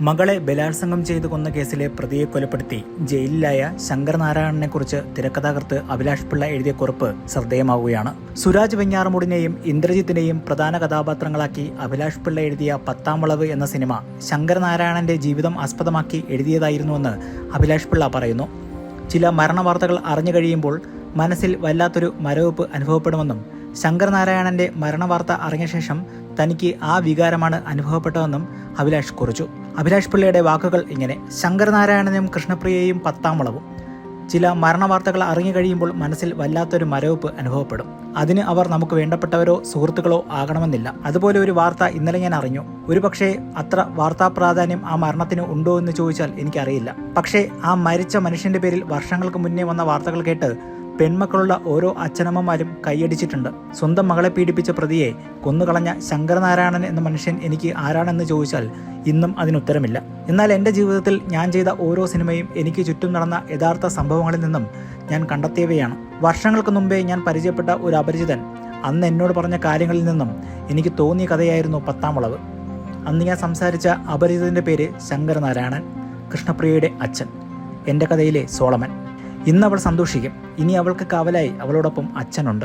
മകളെ ബലാത്സംഗം ചെയ്തു കൊന്ന കേസിലെ പ്രതിയെ കൊലപ്പെടുത്തി ജയിലിലായ ശങ്കരനാരായണനെ കുറിച്ച് തിരക്കഥാകൃത്ത് അഭിലാഷ് പിള്ള എഴുതിയ കുറിപ്പ് ശ്രദ്ധേയമാവുകയാണ്. സുരാജ് വെഞ്ഞാറമൂടിനെയും ഇന്ദ്രജിത്തിനെയും പ്രധാന കഥാപാത്രങ്ങളാക്കി അഭിലാഷ് പിള്ള എഴുതിയ പത്താം വളവ് എന്ന സിനിമ ശങ്കരനാരായണന്റെ ജീവിതം ആസ്പദമാക്കി എഴുതിയതായിരുന്നുവെന്ന് അഭിലാഷ് പിള്ള പറയുന്നു. ചില മരണവാർത്തകൾ അറിഞ്ഞു കഴിയുമ്പോൾ മനസ്സിൽ വല്ലാത്തൊരു മരവിപ്പ് അനുഭവപ്പെടുമെന്നും ശങ്കരനാരായണന്റെ മരണവാർത്ത അറിഞ്ഞ ശേഷം തനിക്ക് ആ വികാരമാണ് അനുഭവപ്പെട്ടതെന്നും അഭിലാഷ് കുറിച്ചു. അഭിലാഷ് പിള്ളയുടെ വാക്കുകൾ ഇങ്ങനെ ശങ്കരനാരായണനും കൃഷ്ണപ്രിയയും പത്താം വളവും. ചില മരണവാർത്തകൾ അറിഞ്ഞു കഴിയുമ്പോൾ മനസ്സിൽ വല്ലാത്തൊരു മരവിപ്പ് അനുഭവപ്പെടും. അതിന് അവർ നമുക്ക് വേണ്ടപ്പെട്ടവരോ സുഹൃത്തുക്കളോ ആകണമെന്നില്ല. അതുപോലെ ഒരു വാർത്ത ഇന്നലെ ഞാൻ അറിഞ്ഞു. ഒരുപക്ഷെ അത്ര വാർത്താ പ്രാധാന്യം ആ മരണത്തിന് ഉണ്ടോ എന്ന് ചോദിച്ചാൽ എനിക്കറിയില്ല. പക്ഷേ ആ മരിച്ച മനുഷ്യന്റെ പേരിൽ വർഷങ്ങൾക്ക് മുന്നേ വന്ന വാർത്തകൾ കേട്ട് പെൺമക്കളുള്ള ഓരോ അച്ഛനമ്മമാരും കൈയടിച്ചിട്ടുണ്ട്. സ്വന്തം മകളെ പീഡിപ്പിച്ച പ്രതിയെ കൊന്നുകളഞ്ഞ ശങ്കരനാരായണൻ എന്ന മനുഷ്യൻ എനിക്ക് ആരാണെന്ന് ചോദിച്ചാൽ ഇന്നും അതിനുത്തരമില്ല. എന്നാൽ എന്റെ ജീവിതത്തിൽ ഞാൻ ചെയ്ത ഓരോ സിനിമയും എനിക്ക് ചുറ്റും നടന്ന യഥാർത്ഥ സംഭവങ്ങളിൽ നിന്നും ഞാൻ കണ്ടെത്തിയവയാണ്. വർഷങ്ങൾക്ക് മുമ്പേ ഞാൻ പരിചയപ്പെട്ട ഒരു അപരിചിതൻ അന്ന് എന്നോട് പറഞ്ഞ കാര്യങ്ങളിൽ നിന്നും എനിക്ക് തോന്നിയ കഥയായിരുന്നു പത്താം വളവ്. അന്ന് ഞാൻ സംസാരിച്ച അപരിചിതന്റെ പേര് ശങ്കരനാരായണൻ കൃഷ്ണപ്രിയയുടെ അച്ഛൻ എന്റെ കഥയിലെ സോളമൻ. ഇന്ന് അവൾ സന്തോഷിക്കും. ഇനി അവൾക്ക് കാവലായി. അവളോടൊപ്പം അച്ഛനുണ്ട്.